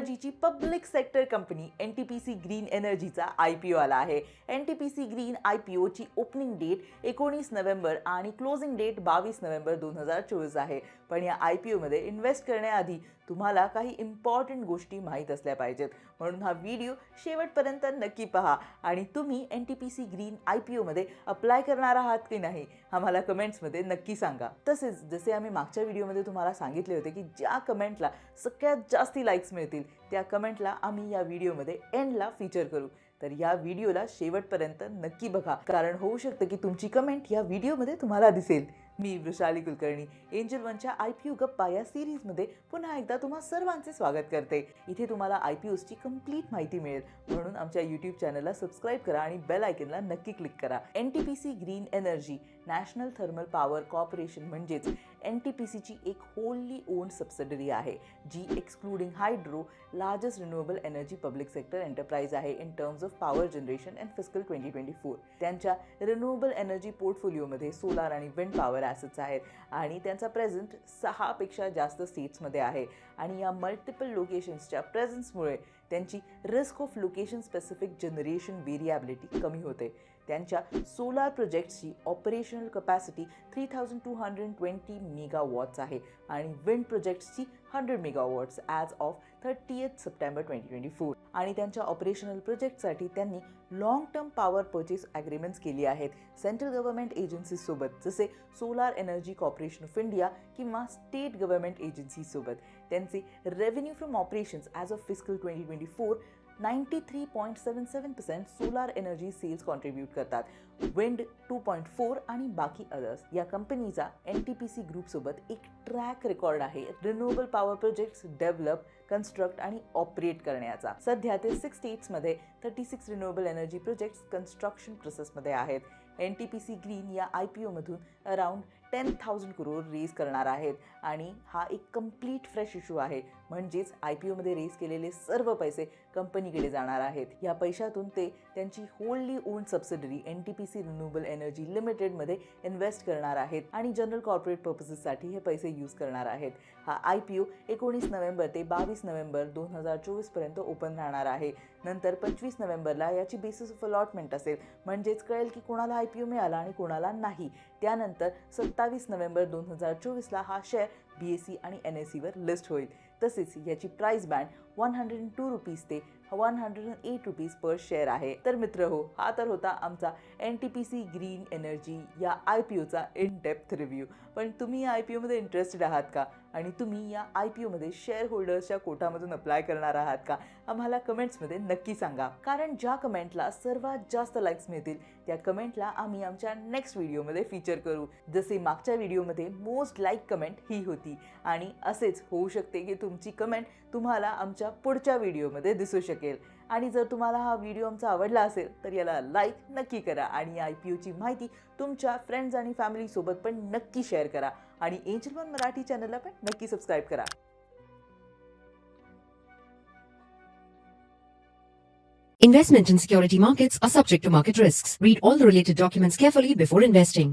एनर्जीची public sector company N T P C green एनर्जीचा I P O आला आहे. N T P C green I P ओची opening date एकोणीस November आणि closing date बावीस November दोन हजार चोवीस आहे. पण या आय पी ओमध्ये इन्व्हेस्ट करण्याआधी तुम्हाला काही इम्पॉर्टंट गोष्टी माहीत असल्या पाहिजेत. म्हणून हा व्हिडिओ शेवटपर्यंत नक्की पहा. आणि तुम्ही N T P C green I P ओमध्ये अप्लाय करणार आहात की नाही आम्हाला कमेंट्समध्ये नक्की सांगा. तसेच जसे आम्ही मागच्या व्हिडिओमध्ये तुम्हाला सांगितले होते की ज्या कमेंटला सगळ्यात जास्ती लाईक्स मिळतील त्या कमेंटला आम्ही या व्हिडिओमध्ये एंडला फीचर करू. तर या व्हिडिओला शेवटपर्यंत नक्की बघा. कारण होऊ शकतं की तुमची कमेंट या व्हिडिओमध्ये तुम्हाला दिसेल. मी वृषाली कुलकर्णी. एंजल वनच्या आय पी यू गप्पा या सिरीजमध्ये पुन्हा एकदा तुम्हा सर्वांचे स्वागत करते. इथे तुम्हाला आय पी यूजची कंप्लीट माहिती मिळेल. म्हणून आमच्या यूट्यूब चॅनलला सबस्क्राईब करा आणि बेल आयकनला नक्की क्लिक करा. N T P C green energy national thermal power corporation म्हणजेच एन टी पी सीची एक होल्ली ओन सबसिडरी आहे जी excluding hydro largest renewable energy public sector enterprise आहे in terms of power generation and fiscal twenty twenty four त्यांच्या renewable energy पोर्टफोलिओमध्ये solar आणि wind power assets आहेत आणि त्यांचा प्रेझेंट सहापेक्षा जास्त स्टेट्समध्ये आहे. आणि या मल्टिपल लोकेशन्सच्या प्रेझन्समुळे त्यांची risk of location specific generation variability कमी होते. त्यांच्या solar प्रोजेक्ट्सची operational capacity three thousand two hundred twenty megawatts आहे. आणि wind प्रोजेक्ट्सची hundred megawatts as of thirtieth September twenty twenty four आणि त्यांच्या ऑपरेशनल प्रोजेक्टसाठी त्यांनी long term power purchase agreements केली आहेत. सेंट्रल गव्हर्नमेंट एजन्सीसोबत जसे solar energy corporation of India किंवा स्टेट गव्हर्नमेंट एजन्सीसोबत त्यांचे revenue from operations as of physical twenty twenty four ninety three point seven seven percent solar energy sales contribute करतात. Wind two point four आणि बाकी others या कंपनीचा N T P C ग्रुपसोबत एक ट्रॅक रेकॉर्ड आहे. Renewable power projects develop construct आणि operate करण्याचा. सध्या ते सिक्स स्टेट्समध्ये thirty six renewable energy projects construction प्रोसेसमध्ये आहेत. N T P C green या I P ओमधून around ten thousand crore raise करणार आहेत. आणि हा एक कंप्लीट फ्रेश इश्यू आहे. म्हणजेच आय पी ओमध्ये रेज केलेले सर्व पैसे कंपनीकडे जाणार आहेत. या पैशातून ते त्यांची होल्डली own subsidiary N T P C renewable energy लिमिटेडमध्ये इन्व्हेस्ट करणार आहेत. आणि जनरल कॉर्पोरेट पर्पसेससाठी हे पैसे यूज करणार आहेत. हा आय पी ओ एकोणीस नोव्हेंबर ते बावीस नोव्हेंबर दोन हजार चोवीसपर्यंत ओपन राहणार आहे. नंतर पंचवीस नोव्हेंबरला याची बेसिस ऑफ अलॉटमेंट असेल. म्हणजेच कळेल की कोणाला आय पी ओ मिळाला आणि कोणाला नाही. त्यानंतर सत्तावीस नोव्हेंबर दोन हजार चोवीसला हा शेअर बी एस सी आणि एन एस सीवर लिस्ट होईल. तसेच याची price band one hundred two rupees ते one hundred and eight rupees per share आहे. तर मित्र हो हा तर होता आमचा N T P C green energy या आय पी ओचा इन डेप्थ रिव्ह्यू पण तुम्ही या आय पी ओमध्ये इंटरेस्टेड आहात का? आणि तुम्ही या आय पी ओमध्ये शेअर होल्डर्सच्या कोटामधून अप्लाय करणार आहात का? आम्हाला कमेंट्समध्ये नक्की सांगा. कारण ज्या कमेंटला सर्वात जास्त लाईक्स मिळतील त्या कमेंटला आम्ही आमच्या नेक्स्ट व्हिडिओमध्ये फीचर करू. जसे मागच्या व्हिडिओमध्ये मोस्ट लाईक कमेंट ही होती. आणि असेच होऊ शकते की तुमची कमेंट तुम्हाला आमच्या पुढच्या व्हिडिओमध्ये दिसू शकेल. आणि जर तुम्हाला हा व्हिडिओ आमचा आवडला असेल तर याला लाईक नक्की करा आणि आय पी ओची माहिती तुमच्या फ्रेंड्स आणि फॅमिलीसोबत पण नक्की शेअर करा आणि एंजल वन मराठी चॅनलला पण नक्की सबस्क्राईब करा Investment in security markets are subject to market risks. Read all the related documents carefully before investing.